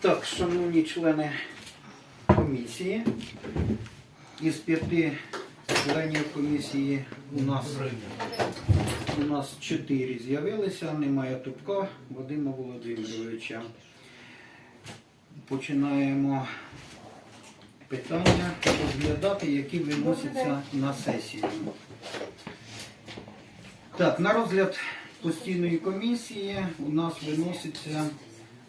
Так, шановні члени комісії, із п'яти членів комісії у нас, у нас чотири з'явилися, немає Тупка Вадима Володимировича. Починаємо питання розглядати, які виносяться на сесію. Так, на розгляд постійної комісії у нас виноситься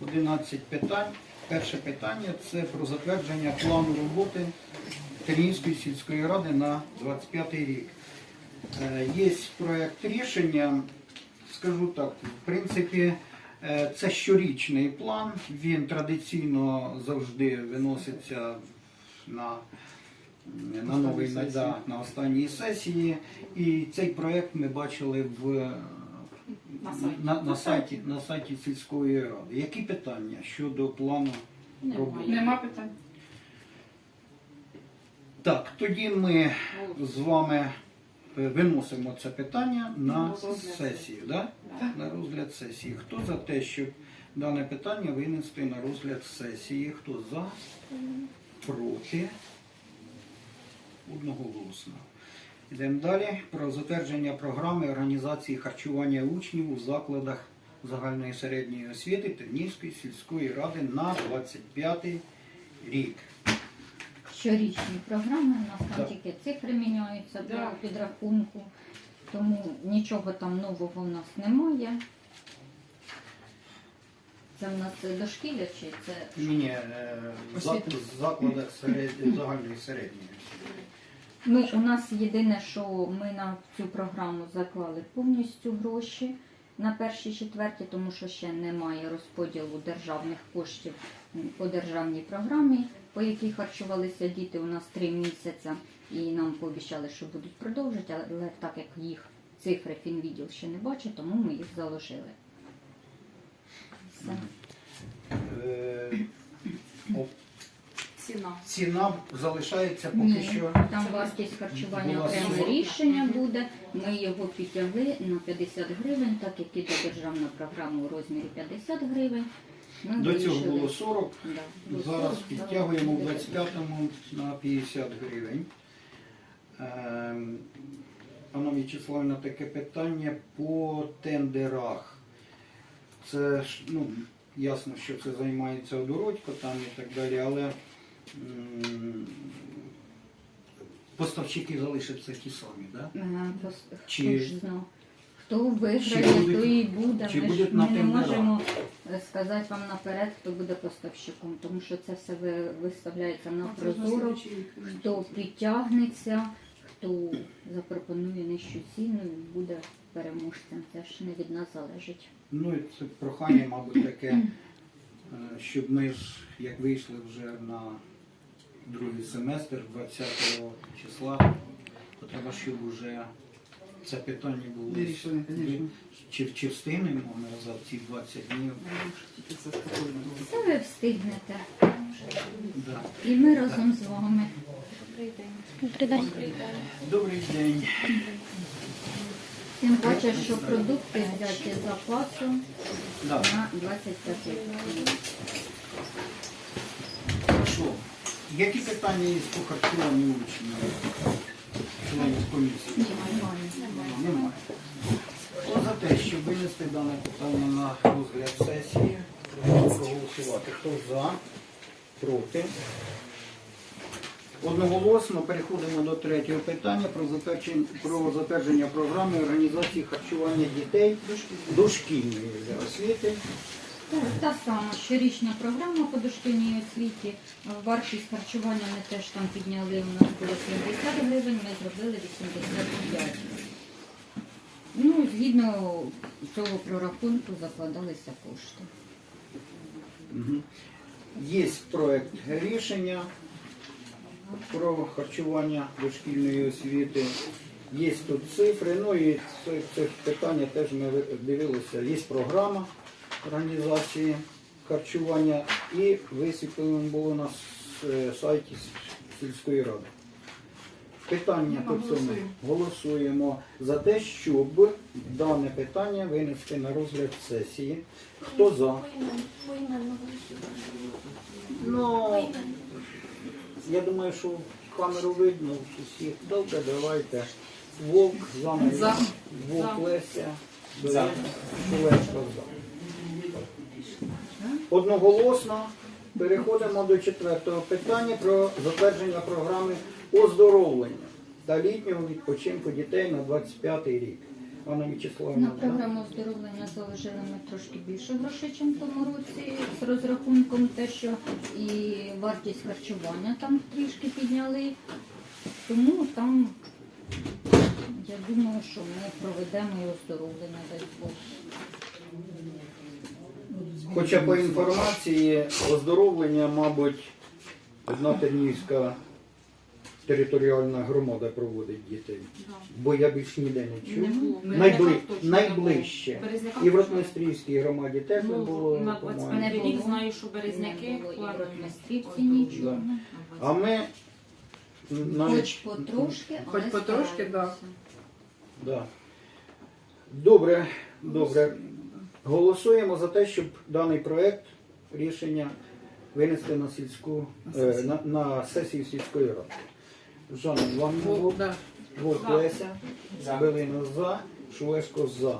11 питань. Перше питання це про затвердження плану роботи Тернівської сільської ради на 25 рік. Е, Є проект рішення, скажу так, в принципі, е, це щорічний план. Він традиційно завжди виноситься на на новий на, да, на останній сесії. І цей проект ми бачили в На сайті. на, на сайті на сайті сільської ради. Які питання щодо плану роботи? Нема питань. Так, тоді ми з вами е, виносимо це питання на На розгляд сесію. Да? Да. На розгляд сесії. Хто за те, щоб дане питання винести на розгляд сесії? Хто за? Проти? Одноголосно. Йдемо далі. Про затвердження програми організації харчування учнів у закладах загальної середньої освіти Тернівської сільської ради на 25 рік. щорічні програми, у нас там Так. тільки цифри міняються по підрахунку, тому нічого там нового в нас немає. Це в нас дошкілля чи це Ні, ні, е, в закладах серед- загальної середньої. Ну, у нас єдине, що ми на цю програму заклали повністю гроші на перші четверті, тому що ще немає розподілу державних коштів по державній програмі, по якій харчувалися діти. У нас три місяці, і нам пообіцяли, що будуть продовжити, але так як їх цифри фінвідділ ще не бачить, тому ми їх заложили. Все. Ціна. Ціна залишається поки Ні, що. там вартість харчування Була окреме сорок. рішення буде. Ми його підтягли на 50 гривень, так як іде державна програма у розмірі 50 гривень. Ми До цього вирішили- було 40, Да, було зараз 40, підтягуємо в 25-му на 50 гривень. Ем, Пане В'ячеславівна, таке питання по тендерах. Це ж, ну, ясно, що це займається Одородько там і так далі, але поставщики залишаться ті самі, так? Да? Ага, пос- Чи- Хто ж знав? Хто виграє, Чи будуть- то і буде. чи Ми, ж, будуть ми не можемо е, сказати вам наперед, хто буде поставщиком, тому що це все ви- виставляється на прозоро. Хто підтягнеться, хто запропонує нижчу ціну, буде переможцем. Це ж не від нас залежить. Ну і це прохання, мабуть, таке, е, щоб ми ж, як вийшли вже на другий семестр 20 числа, то треба, щоб вже це питання було. Вирішено, звісно. Чи, чи встигнемо ми за ці 20 днів? Це ви встигнете. Да. І ми разом з вами. Добрий день. Добрий день. Тим паче, що продукти взяті запасу Да. на 25 років. Що? Які питання є по харчуванню учнів? Членів комісії? Немає. Немає. Хто за те, щоб винести дане питання на розгляд сесії, прошу проголосувати. Хто за, проти. Одноголосно переходимо до третього питання про затвердження, про затвердження програми організації харчування дітей дошкільної освіти. Та сама щорічна програма по дошкільній освіті. Вартість харчування ми теж там підняли. У нас було 70 гривень, ми зробили 85. Ну, згідно цього прорахунку закладалися кошти. Є проект рішення про харчування дошкільної освіти. Є тут цифри, ну і це питання теж ми дивилися. Є програма організації харчування і висвітлено було на с- е, сайті сільської ради. Питання по цьому голосуємо за те, щоб дане питання винести на розгляд сесії. Хто за? Ну, я думаю, що камеру видно усіх. Добре, давайте. Вовк, за мене. Вовк За. Леся. За. Шулешко за. Одноголосно переходимо до четвертого питання про затвердження програми оздоровлення та літнього відпочинку дітей на 25 рік. Анна На програму оздоровлення заложили ми трошки більше грошей, ніж в тому році, з розрахунком те, що і вартість харчування там трішки підняли. Тому там, я думаю, що ми проведемо і оздоровлення дай Бог. Хоча по інформації оздоровлення, мабуть, одна Тернівська територіальна громада проводить дітей. Бо я більш ніде не чув. Не було. Найбли... Березняках точно не Найближче. було. В Березняках І в точно. Ротмистрівській громаді теж не Ну, було. на по-моєму. 25 рік знаю, що березняки було і в планують. Ротмистрівці нічого. А ми Хоч навіть потрошки, Хоч але потрошки, да. да. добре, добре. Голосуємо за те, щоб даний проект рішення винести на сільську е, на, на сесію сільської ради. Жанна Івановна, Вовк, да. Вовк. Леся, Белина за, Шулешко за.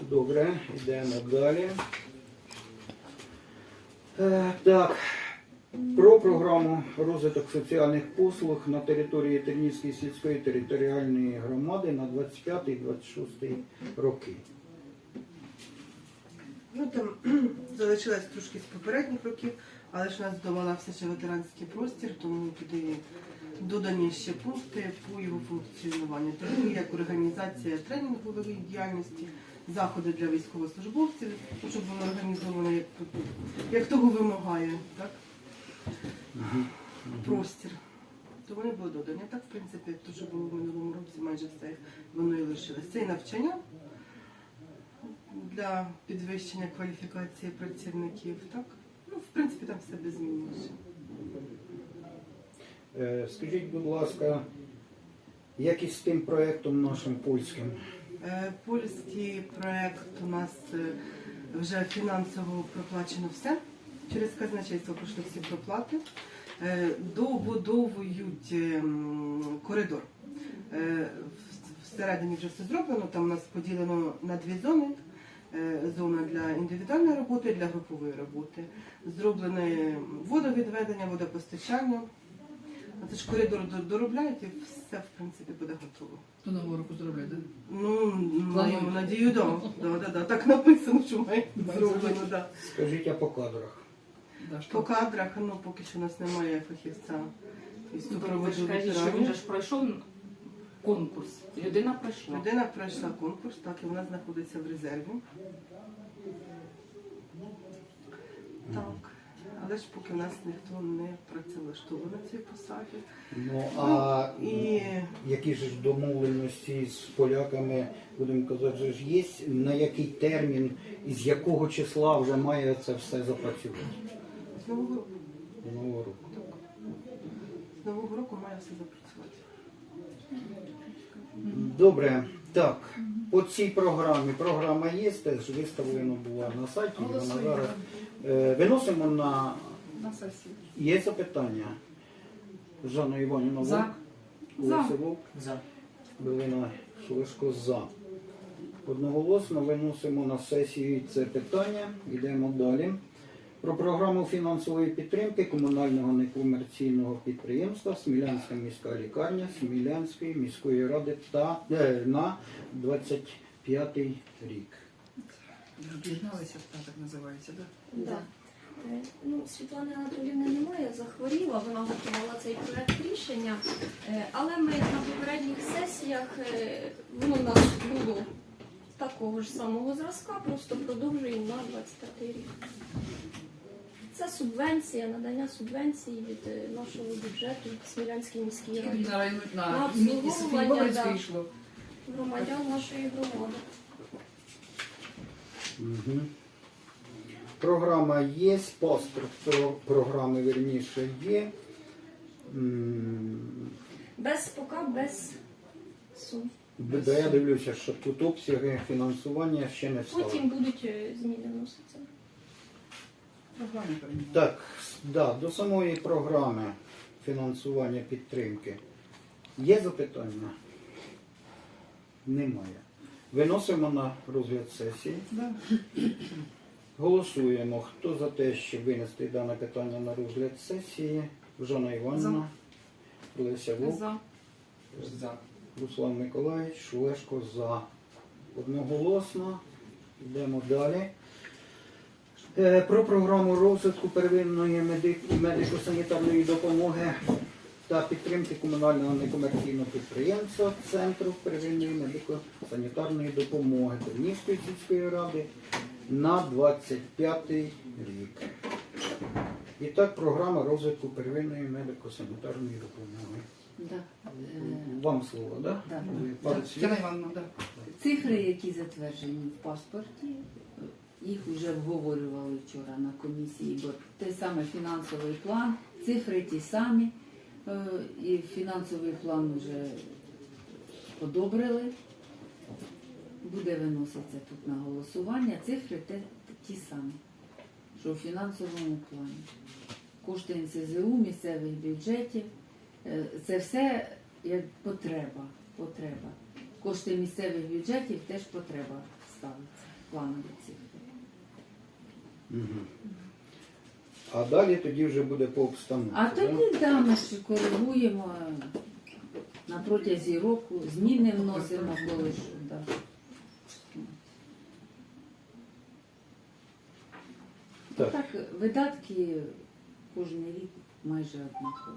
Добре, йдемо далі. Е, так, про програму розвиток соціальних послуг на території Тернівської сільської територіальної громади на 25-26 роки. Ну там залишилось трошки з попередніх років, але ж у нас вдома все ще ветеранський простір, тому туди додані ще пункти по його функціонуванню. Тому як організація тренінгової діяльності, заходи для військовослужбовців, щоб воно організовано як, як того вимагає, так? Простір. То вони були додані. Так, в принципі, те, що було в минулому році, майже все воно і лишилось. Це і навчання для підвищення кваліфікації працівників. Так? Ну, в принципі, там все без змін. Е, скажіть, будь ласка, як із тим проєктом нашим польським? Е, Польський проект у нас е, вже фінансово проплачено все. Через казначейство пройшли всі проплати. Е, Добудовують ем, коридор. Е, в- Всередині вже все зроблено. Там у нас поділено на дві зони. Е, Зона для індивідуальної роботи і для групової роботи. Зроблене водовідведення, водопостачання. Це ж коридор доробляють і все, в принципі, буде готово. До нового року зроблять, так? Ну, маємо надію, да. Да, да, да. Так написано, що має зроблено, да. Скажіть, а по кадрах? Да. По кадрах, ну поки що у нас немає фахівця із Ну, ви супроводу ж кажете, що він же ж пройшов конкурс. Людина пройшла. Людина пройшла конкурс, так, і вона знаходиться в резерві. Так. Але ж поки в нас ніхто не працевлаштований на цій посаді. Ну, а І які ж домовленості з поляками, будемо казати, ж є, на який термін, із якого числа вже має це все запрацювати? з нового року. До Нового року. Так. З нового року має все запрацювати. Добре, так. По цій програмі. Програма є, теж виставлена була на сайті. Вона зараз е, виносимо на На сесії. є запитання. Жанна Іванівна За. Вовк. За. Олеся Вовк. Белина Шулешко за. Одноголосно виносимо на сесію це питання. Йдемо далі. Про програму фінансової підтримки комунального некомерційного підприємства Смілянська міська лікарня Смілянської міської ради та е, на 25 рік. Об'єдналися, так називається, так? Да. Е, Ну, Світлани Анатоліївни немає, захворіла, вона готувала цей проект рішення, Е, але ми на попередніх сесіях, е, воно в нас було такого ж самого зразка, просто продовжуємо на 25 рік. Це субвенція, надання субвенції від е, нашого бюджету Смілянській міській раді на районі На на обслуговування, да. йшло. громадян нашої громади. Угу. Програма є, паспорт програми верніше є. М, Без поки без сум. Бо я дивлюся, що тут обсяги фінансування ще не встали. Потім будуть е, зміни вноситися. Так, да, до самої програми фінансування підтримки. Є запитання? Немає. Виносимо на розгляд сесії. Да. Голосуємо. Хто за те, щоб винести дане питання на розгляд сесії? Жанна Івановна, Леся Вовк, За. Руслан Миколаївич, Шулешко за. Одноголосно. Йдемо далі. Е, Про програму розвитку первинної меди- медико-санітарної допомоги та підтримки комунального некомерційного підприємства Центру первинної медико-санітарної допомоги Тернівської сільської ради на 25 рік. І так, програма розвитку первинної медико-санітарної допомоги. Да. Е, Вам слово, да? Да. Івановна, да. Цифри, які затверджені в паспорті, їх вже обговорювали вчора на комісії, бо той самий фінансовий план, цифри ті самі, е, і фінансовий план вже одобрили. Буде виноситися тут на голосування. Цифри те, ті самі, що у фінансовому плані. Кошти НСЗУ, місцевих бюджетів. Е, Це все як потреба. потреба. Кошти місцевих бюджетів теж потреба ставиться. Планові цифри. А далі тоді вже буде по обстановці. А тоді да, ми ж коригуємо на протязі року, зміни вносимо, коли ж. Да. Так. Так, видатки кожен рік майже однакові.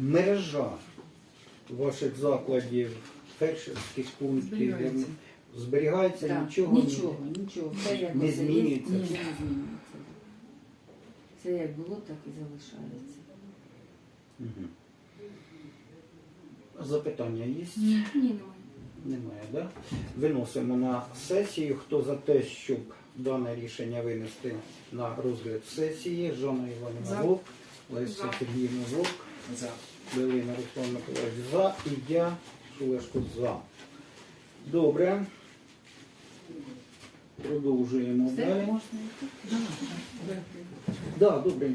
Мережа ваших закладів, фельдшерських пунктів Зберігається. Зберігається Да, нічого. не- нічого, нічого. Все як не оце є, змінюється. Ні, не змінюється. Все як було, так і залишається. Мгм. Запитання є? Ні, немає. Немає, да? Виносимо на сесію. Хто за те, щоб дане рішення винести на розгляд сесії? Жанна Іванівна За. Вовк, Леся Сергіївна Вовк, Белина Руслан Миколаївич за і я Шулешко за. Добре. Продовжуємо далі. Да, добре.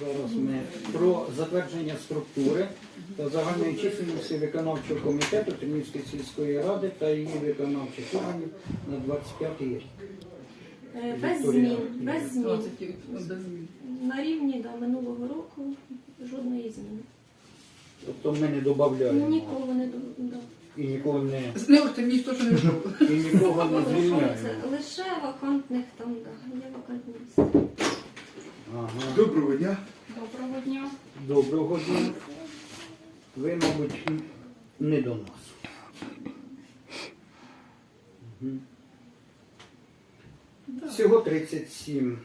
Зараз ми про затвердження структури та загальної чисельності виконавчого комітету Тернівської сільської ради та її виконавчих органів на 25 рік. Е, Без змін, без змін. 20 рік, без змін. На рівні до минулого року жодної зміни. Тобто ми не додаємо Нікого не до да. і нікого не, З ніхто що не вийшов. і нікого не звільняємо. лише вакантних там, да, є вакантні місця. Ага. Доброго дня. Доброго дня. Доброго дня. Ви, мабуть, не до нас. Мгм. Всього 37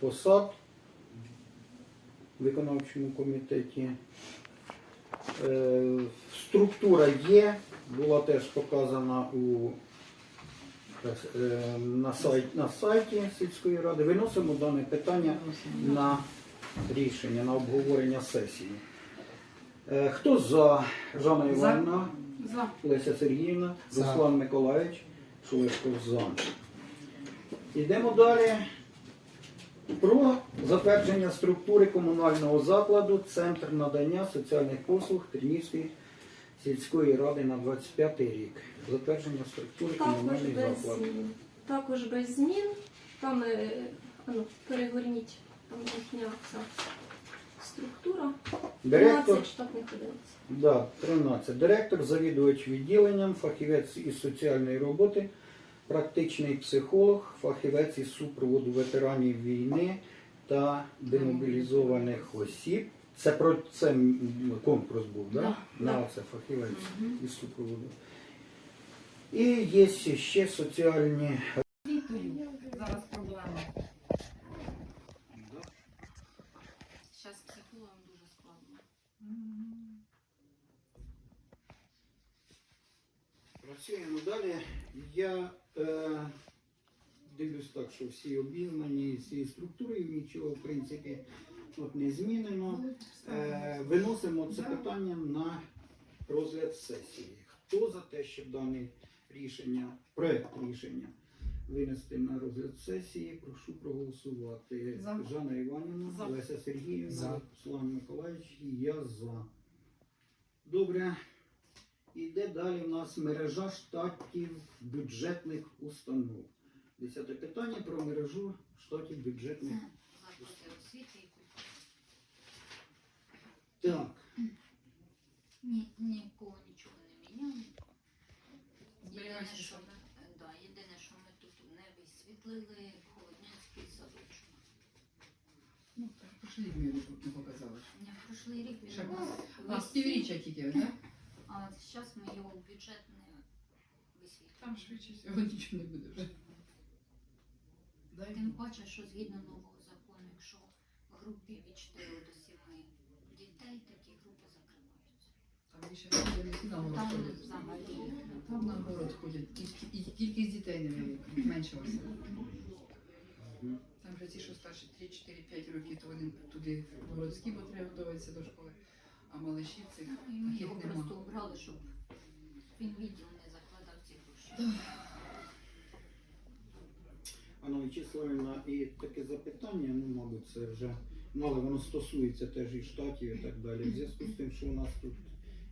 посад в виконавчому комітеті. Е, Структура є, була теж показана у, е, на, сайт, на сайті сільської ради. Виносимо дане питання на рішення, на обговорення сесії. Е, Хто за Жанна Івановна? За. Леся Сергіївна, За. Руслан Миколаївич, Шулешко за. Йдемо далі. Про затвердження структури комунального закладу Центр надання соціальних послуг Тернівської сільської ради на 25 рік. Затвердження структури комунального закладу. Також без змін. Там е, ну, перегорніть там їхня ця структура. Директор 12 штатних одиниць. Да, 13. Директор, завідувач відділенням, фахівець із соціальної роботи, практичний психолог, фахівець із супроводу ветеранів війни та демобілізованих осіб. Це про це конкурс був, да? Да, На да. це фахівець із супроводу. І є ще соціальні Зараз проблема. Зараз психологам дуже складно. Працюємо далі. Я е, дивлюсь так, що всі обізнані з цією структурою, нічого в принципі тут не змінено. Е, Виносимо це питання на розгляд сесії. Хто за те, щоб дане рішення, проект рішення винести на розгляд сесії, прошу проголосувати. За. Жанна Іванівна, За. Леся Сергіївна. Руслан Миколаївич і я за. Добре. Іде далі у нас мережа штатів бюджетних установ. Десяте питання про мережу штатів бюджетних культури. Так, Ні, нікого нічого не міняли. Єдине, що ми, да, єдине, що ми тут не висвітлили холоднянський садочок. Ну, так, пошли мені не показали. Не прошлий рік він у нас А співріччя тільки, так? А зараз ми його в бюджет не висвітлюємо. Там швидше всього нічого не буде вже. Тим паче, що згідно нового закону, якщо в групі від 4 до 7 дітей, такі групи закриваються. Там на город Там ходять. Там на город ходять, тільки- і кількість дітей не зменшилася. Там вже ті, що старші 3-4-5 років, то вони туди в городські, бо треба до школи. А малиші цих Ну, його нема. просто обрали, щоб він відділ не закладав ці гроші. Анна Вячеславівна, і таке запитання, ну, мабуть, це вже, ну, але воно стосується теж і штатів і так далі. В зв'язку з тим, що у нас тут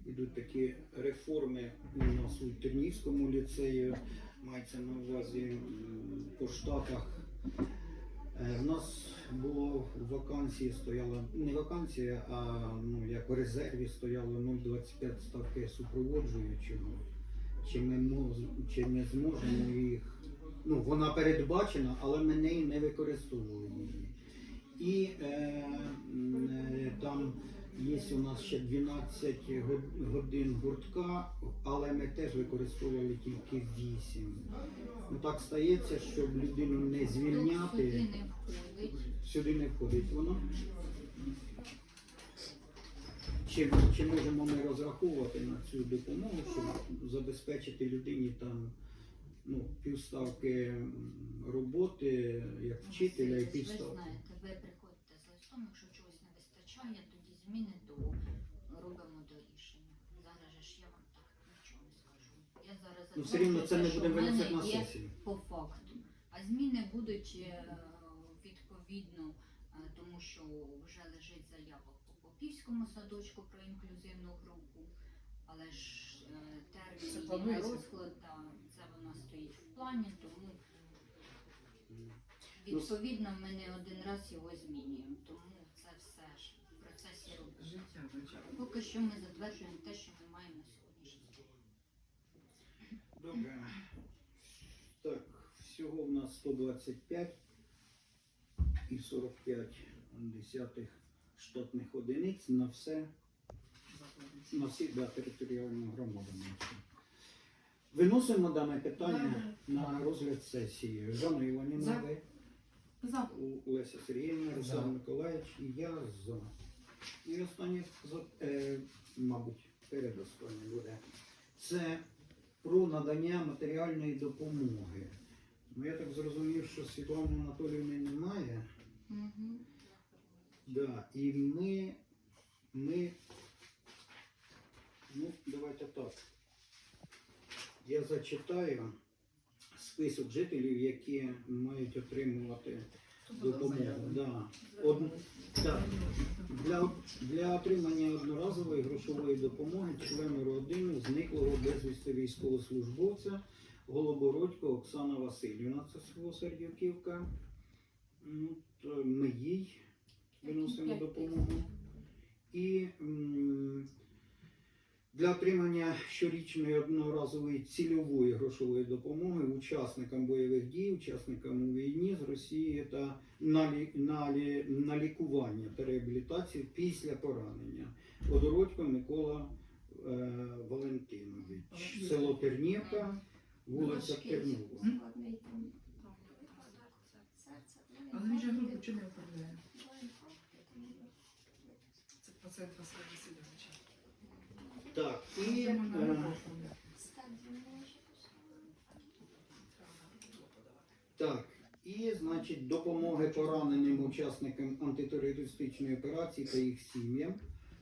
ідуть такі реформи у нас у Тернівському ліцеї, мається на увазі м, по штатах. Е, В нас було вакансії стояло, не вакансія, а ну, як в резерві стояло 0,25 ставки супроводжуючого. Чи ми, чи не зможемо їх ну, вона передбачена, але ми неї не використовуємо. І е, е, там є у нас ще 12 годин гуртка, але ми теж використовували тільки 8. Ну так стається, щоб людину не звільняти, сюди не входить воно. Чи, чи можемо ми розраховувати на цю допомогу, щоб забезпечити людині там ну, півставки роботи як вчителя і Ви півставки? знаєте, ви приходите з листом, якщо чогось не вистачає, зміни то робимо до рішення. Зараз же ж я вам так нічого не скажу. Я зараз Ну все рівно це не що в мене виносити на є сесію. по факту. А зміни будуть е, відповідно, е, тому що вже лежить заява по Попівському садочку про інклюзивну групу. Але ж е, термін планується? розклад, да, це вона стоїть в плані, тому Ну, відповідно ми не один раз його змінюємо. Тому це все ж процесі роботи. Життя, життя. Поки що ми затверджуємо те, що ми маємо на сьогоднішній день. Добре. Так, всього в нас 125 і 45 десятих штатних одиниць на все на всі да, територіальні громади. Виносимо дане питання на розгляд сесії. Жанна Іванівна, ви, За. Леся Сергіївна, Руслан Миколаївич і я за. І останнє, за- е, мабуть, передостаннє буде. Це про надання матеріальної допомоги. Ну, я так зрозумів, що Світлани Анатоліївни немає. Да, і ми, ми, ну, давайте так. Я зачитаю список жителів, які мають отримувати допомогу. Да. Од... Так. Для, для отримання одноразової грошової допомоги члену родини зниклого безвісти військовослужбовця Голобородько Оксана Васильівна, це село Сердюківка. Ну, ми їй виносимо допомогу. І м, для отримання щорічної одноразової цільової грошової допомоги учасникам бойових дій, учасникам у війні з Росії та на, лі, на, лі, на лікування та реабілітацію після поранення. Одородько Микола е, Валентинович, село Тернівка, вулиця. Серце. Але він же групу чи не оформляє? Це процент Василя Васильовича. Так, і е. Так, і значить, допомоги пораненим учасникам антитерористичної операції та їх сім'ям,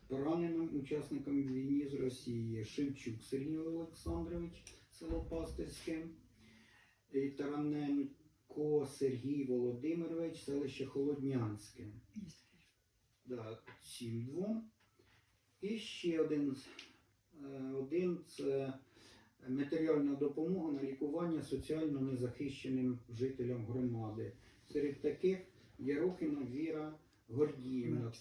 пораненим учасникам війни з Росії. Шевчук Сергій Олександрович, село Пастирське, Тараненко Сергій Володимирович, селище Холоднянське. Да, цим двом. І ще один, один це матеріальна допомога на лікування соціально незахищеним жителям громади. Серед таких Ярохіна Віра Гордіївна,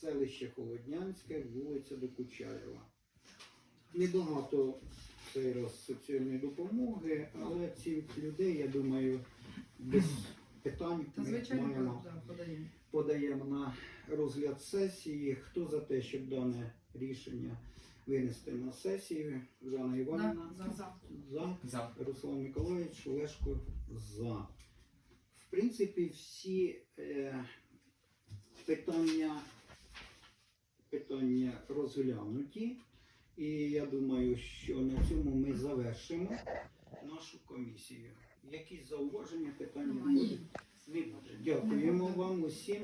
селище Холоднянське, вулиця Докучаєва. Небагато цей раз соціальної допомоги, але цих людей, я думаю, без питань Та ми маємо да, подаємо. подаємо на розгляд сесії. Хто за те, щоб дане рішення винести на сесію? Жанна Іванівна Да, за. за. За. Руслан Миколаївич Лешко за. В принципі, всі е, питання, питання розглянуті. І я думаю, що на цьому ми завершимо нашу комісію. Якісь зауваження, питання будуть? Не буде. Дякуємо вам усім.